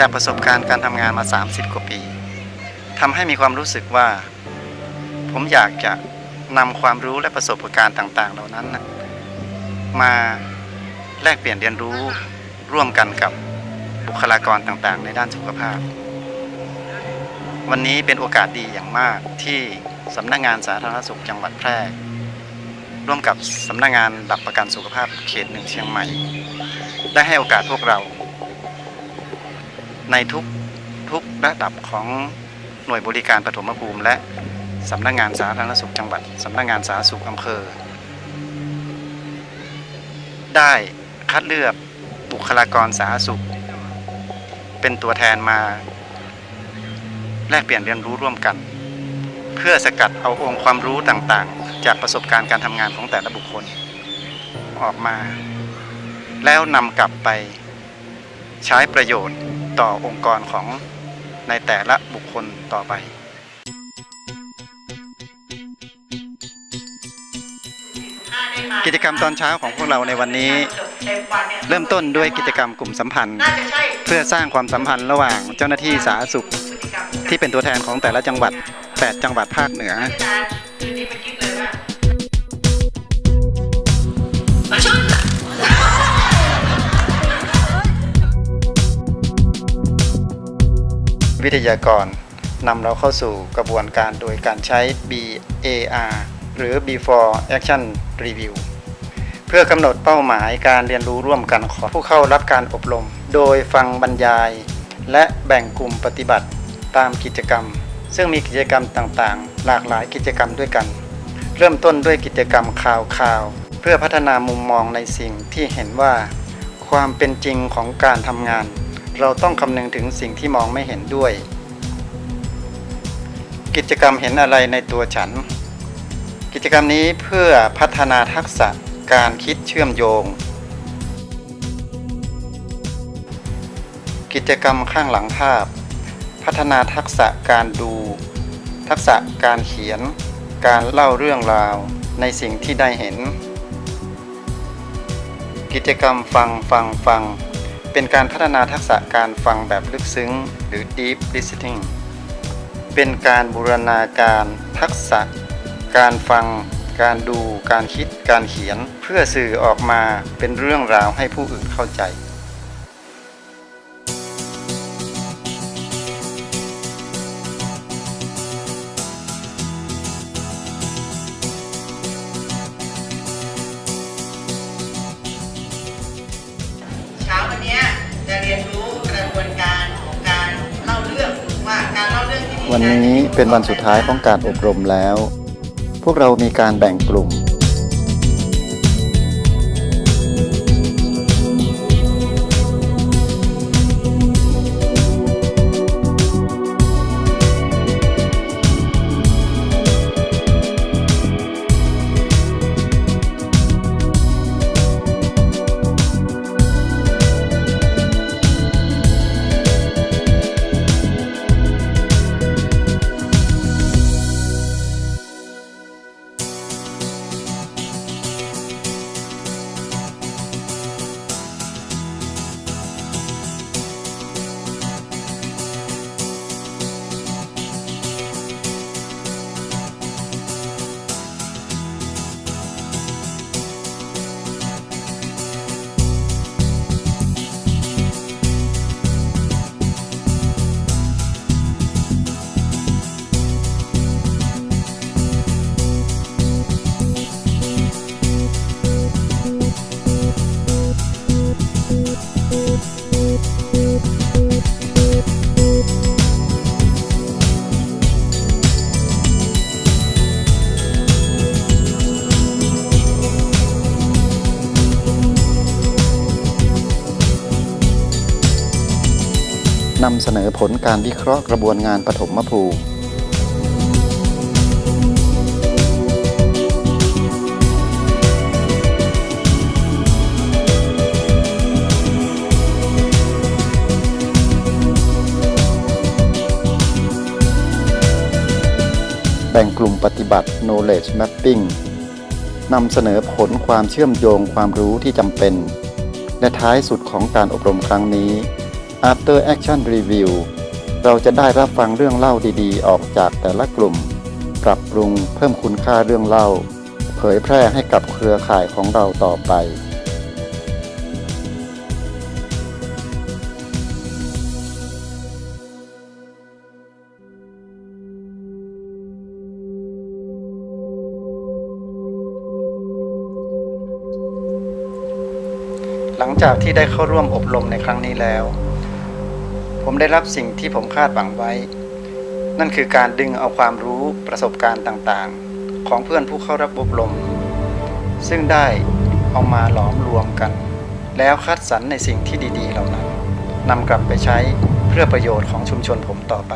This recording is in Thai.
จากประสบการณ์การทำงานมา 30 กว่าปีทำให้มีความรู้สึกว่า ผมอยากจะนำความรู้และประสบการณ์ต่าง ๆ เหล่านั้นนะมาแลกเปลี่ยนเรียนรู้ร่วมกันกับบุคลากรต่างๆ ในด้านสุขภาพ วันนี้เป็นโอกาสดีอย่างมากที่สำนักงานสาธารณสุขจังหวัดแพร่ร่วมกับสำนักงานหลักประกันสุขภาพเขตหนึ่งเชียงใหม่ ได้ให้โอกาสพวกเรา ในทุกทุกระดับของหน่วยบริการปฐมภูมิ และสำนักงานสาธารณสุขจังหวัดสำนักงานสาธารณสุขอำเภอ ได้คัดเลือกบุคลากรสาธารณสุข เป็นตัวแทนมา แลกเปลี่ยนเรียนรู้ร่วมกัน เพื่อสกัดเอาองค์ความรู้ต่างๆ จากประสบการณ์การทำงานของแต่ละบุคคล ออกมา แล้วนำกลับไปใช้ประโยชน์ ต่อองค์กรของในแต่ละบุคคลต่อไป กิจกรรมตอนเช้าของพวกเราในวันนี้ เริ่มต้นด้วยกิจกรรมกลุ่มสัมพันธ์ เพื่อสร้างความสัมพันธ์ระหว่างเจ้าหน้าที่สาธารณสุข ที่เป็นตัวแทนของแต่ละจังหวัด 8 จังหวัดภาคเหนือ วิทยากรนำเราเข้าสู่กระบวนการโดยการใช้ BAR หรือ Before Action Review เพื่อกำหนดเป้าหมายการเรียนรู้ร่วมกันของผู้เข้ารับการอบรม โดยฟังบรรยาย และแบ่งกลุ่มปฏิบัติตามกิจกรรม ซึ่งมีกิจกรรมต่างๆ หลากหลายกิจกรรมด้วยกัน เริ่มต้นด้วยกิจกรรมข่าวข่าวๆเพื่อพัฒนามุมมองในสิ่งที่เห็นว่า ความเป็นจริงของการทำงาน เราต้องคำนึงถึงสิ่งที่มองไม่เห็นด้วย กิจกรรมเห็นอะไรในตัวฉัน กิจกรรมนี้เพื่อพัฒนาทักษะการคิดเชื่อมโยง กิจกรรมข้างหลังภาพ พัฒนาทักษะการดู ทักษะการเขียน การเล่าเรื่องราวในสิ่งที่ได้เห็น กิจกรรมฟังฟังฟัง เป็นการพัฒนาทักษะการฟังแบบลึกซึ้ง หรือ deep listening เป็นการบูรณาการทักษะ การฟัง การดู การคิด การเขียน เพื่อสื่อออกมาเป็นเรื่องราวให้ผู้อื่นเข้าใจ วันนี้เป็นวันสุดท้ายของการอบรมแล้ว พวกเรามีการแบ่งกลุ่ม นำเสนอผลการวิเคราะห์กระบวนงานปฐมภูมิแบ่งกลุ่มปฏิบัติ knowledge mapping นำเสนอผลความเชื่อมโยงความรู้ที่จำเป็น และท้ายสุดของการอบรมครั้งนี้ After Action Review เราจะได้รับฟังเรื่องเล่าดีๆ ออกจากแต่ละกลุ่ม ปรับปรุงเพิ่มคุณค่าเรื่องเล่า เผยแพร่ให้กับเครือข่ายของเราต่อไป หลังจากที่ได้เข้าร่วมอบรมในครั้งนี้แล้ว ผมได้รับสิ่งที่ผมคาดหวังไว้ นั่นคือการดึงเอาความรู้ประสบการณ์ต่างๆ ของเพื่อนผู้เข้ารับอบรม ซึ่งได้เอามาหลอมรวมกัน แล้วคัดสรรในสิ่งที่ดีๆ เหล่านั้นนำกลับไปใช้เพื่อประโยชน์ของชุมชนผมต่อไป